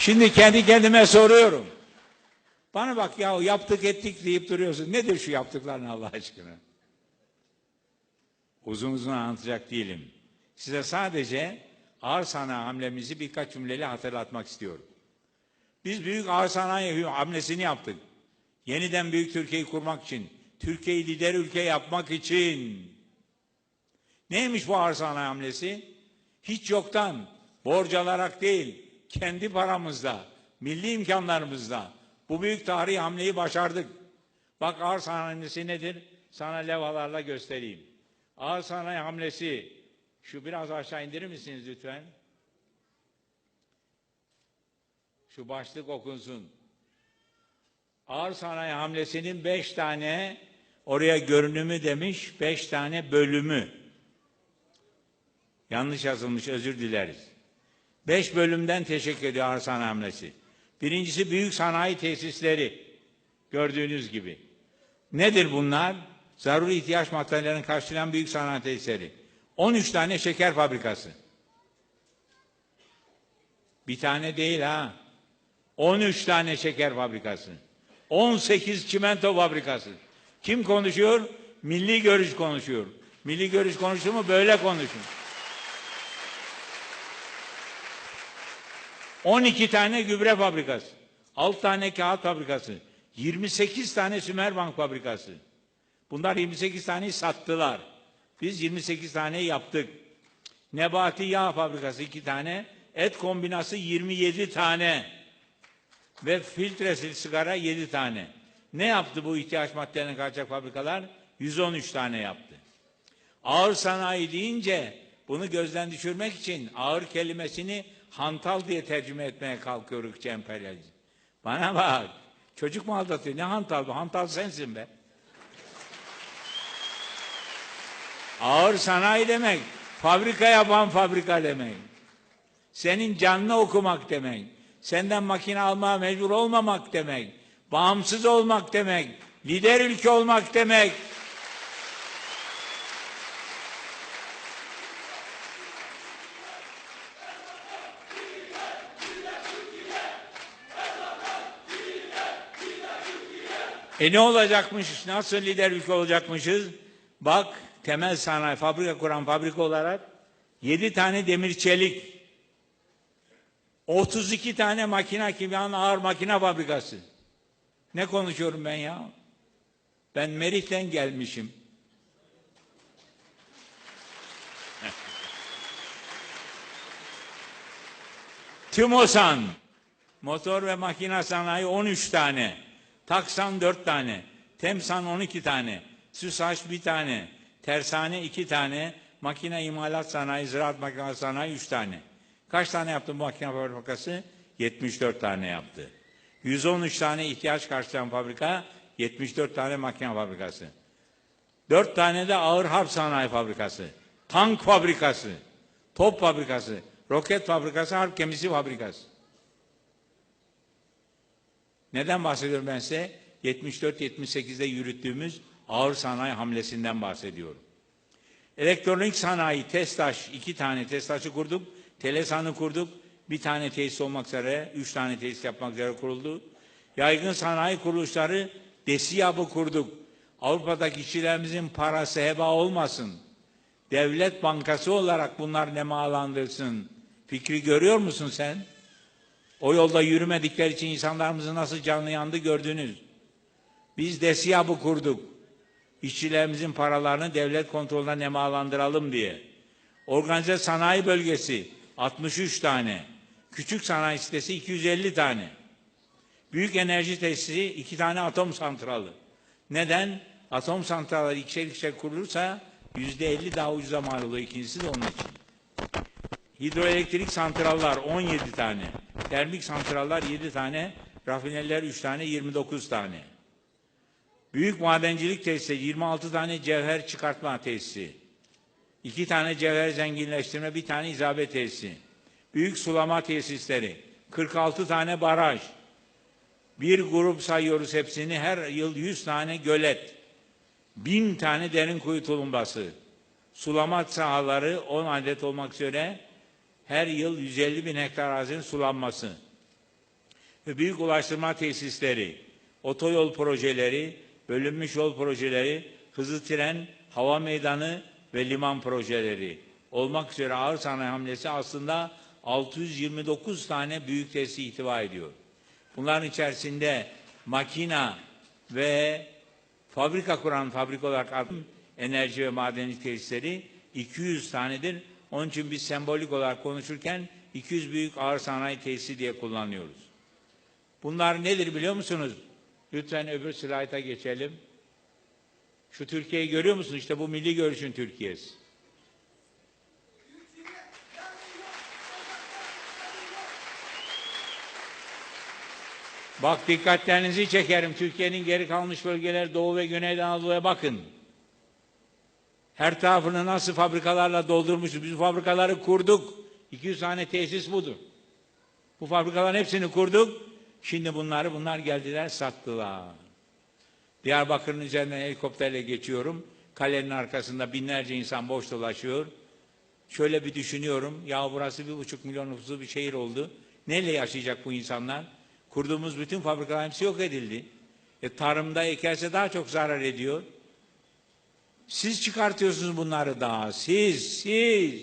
Şimdi kendi kendime soruyorum. Bana bak ya yaptık ettik deyip duruyorsun. Nedir şu yaptıkların Allah aşkına? Uzun uzun anlatacak değilim. Size sadece ağır sanayi hamlemizi birkaç cümleyle hatırlatmak istiyorum. Biz büyük ağır sanayi hamlesini yaptık. Yeniden büyük Türkiye'yi kurmak için, Türkiye'yi lider ülke yapmak için. Neymiş bu ağır sanayi hamlesi? Hiç yoktan, borç alarak değil, kendi paramızla, milli imkanlarımızla bu büyük tarihi hamleyi başardık. Bak ağır sanayi hamlesi nedir? Sana levhalarla göstereyim. Ağır sanayi hamlesi, şu biraz aşağı indirir misiniz lütfen? Şu başlık okunsun. Ağır sanayi hamlesinin beş tane oraya görünümü demiş, beş tane bölümü. Yanlış yazılmış, özür dileriz. Beş bölümden teşekkür ediyor ağır sanayi hamlesi. Birincisi büyük sanayi tesisleri. Gördüğünüz gibi. Nedir bunlar? Zaruri ihtiyaç maddelerini karşılayan büyük sanayi tesisleri. 13 tane şeker fabrikası. Bir tane değil ha. 13 tane şeker fabrikası. 18 çimento fabrikası. Kim konuşuyor? Milli görüş konuşuyor. Milli görüş konuştu mu böyle konuşun. 12 tane gübre fabrikası. 6 tane kağıt fabrikası. 28 tane Sümerbank fabrikası. Bunlar 28 taneyi sattılar. Biz 28 tane yaptık. Nebati yağ fabrikası 2 tane. Et kombinası 27 tane. Ve filtresiz sigara 7 tane. Ne yaptı bu ihtiyaç maddelerini karşılayacak fabrikalar? 113 tane yaptı. Ağır sanayi deyince bunu gözden düşürmek için ağır kelimesini hantal diye tercüme etmeye kalkıyor ırkçı emperyalizm. Bana bak. Çocuk mu aldatıyor? Ne hantal bu? Hantal sensin be. Ağır sanayi demek. Fabrika yapan fabrika demek. Senin canını okumak demek. Senden makine almaya mecbur olmamak demek. Bağımsız olmak demek. Lider ülke olmak demek. E ne olacakmış? Nasıl lider ülke olacakmışız? Bak temel sanayi fabrika kuran fabrika olarak 7 tane demir çelik 32 tane makine kimyanın ağır makine fabrikası. Ne konuşuyorum ben ya? Ben Merih'ten gelmişim. Tümosan motor ve makine sanayi 13 tane. Taksan 4 tane. Temsan 12 tane. SÜSAŞ bir tane. Tersane 2 tane. Makine imalat sanayi, ziraat makine sanayi 3 tane. Kaç tane yaptı bu makine fabrikası? 74 tane yaptı. 113 tane ihtiyaç karşılayan fabrika, 74 tane makine fabrikası. 4 tane de ağır harp sanayi fabrikası. Tank fabrikası, top fabrikası, roket fabrikası, harp gemisi fabrikası. Neden bahsediyorum ben size? 74-78'de yürüttüğümüz ağır sanayi hamlesinden bahsediyorum. Elektronik sanayi, TESTAŞ, iki tane TESTAŞ'ı kurduk. Telesan'ı kurduk. Bir tane tesis olmak üzere, üç tane tesis yapmak üzere kuruldu. Yaygın sanayi kuruluşları DESİAB'ı kurduk. Avrupa'daki işçilerimizin parası heba olmasın. Devlet bankası olarak bunlar nemalandırsın. Fikri görüyor musun sen? O yolda yürümedikleri için insanlarımızın nasıl canlı yandı gördünüz. Biz DESİAB'ı kurduk. İşçilerimizin paralarını devlet kontrolüne nemalandıralım diye. Organize sanayi bölgesi 63 tane. Küçük sanayi sitesi 250 tane. Büyük enerji tesisi 2 tane atom santralı. Neden? Atom santralları ikişer ikişer kurulursa %50 daha ucuza mal oluyor. İkincisi de onun için. Hidroelektrik santrallar 17 tane. Termik santrallar 7 tane. Rafineriler 3 tane 29 tane. Büyük madencilik tesisi 26 tane cevher çıkartma tesisi. 2 tane cevher zenginleştirme, bir tane izabe tesisi. Büyük sulama tesisleri, 46 tane baraj. Bir grup sayıyoruz hepsini, her yıl 100 tane gölet. 1000 tane derin kuyu tulumbası. Sulama sahaları 10 adet olmak üzere her yıl 150 bin hektar arazinin sulanması. ve büyük ulaştırma tesisleri, otoyol projeleri, bölünmüş yol projeleri, hızlı tren, hava meydanı ve liman projeleri olmak üzere ağır sanayi hamlesi aslında 629 tane büyük tesisi ihtiva ediyor. Bunların içerisinde makina ve fabrika kuran fabrika olarak enerji ve madenci tesisleri 200 tanedir. Onun için biz sembolik olarak konuşurken 200 büyük ağır sanayi tesisi diye kullanıyoruz. Bunlar nedir biliyor musunuz? Lütfen öbür slayta geçelim. Şu Türkiye'yi görüyor musunuz? İşte bu milli görüşün Türkiye'si. Bak dikkatlerinizi çekerim. Türkiye'nin geri kalmış bölgeleri Doğu ve Güney Anadolu'ya bakın. Her tarafını nasıl fabrikalarla doldurmuşuz. Biz fabrikaları kurduk. 200 tane tesis budur. Bu fabrikaların hepsini kurduk. Şimdi bunları bunlar geldiler sattılar. Diyarbakır'ın üzerinden helikopterle geçiyorum. Kalenin arkasında binlerce insan boş dolaşıyor. Şöyle bir düşünüyorum. Ya burası bir buçuk milyon nüfuslu bir şehir oldu. Neyle yaşayacak bu insanlar? Kurduğumuz bütün fabrikalar hepsi yok edildi. E, tarımda ekerse daha çok zarar ediyor. Siz çıkartıyorsunuz bunları daha. Siz, siz.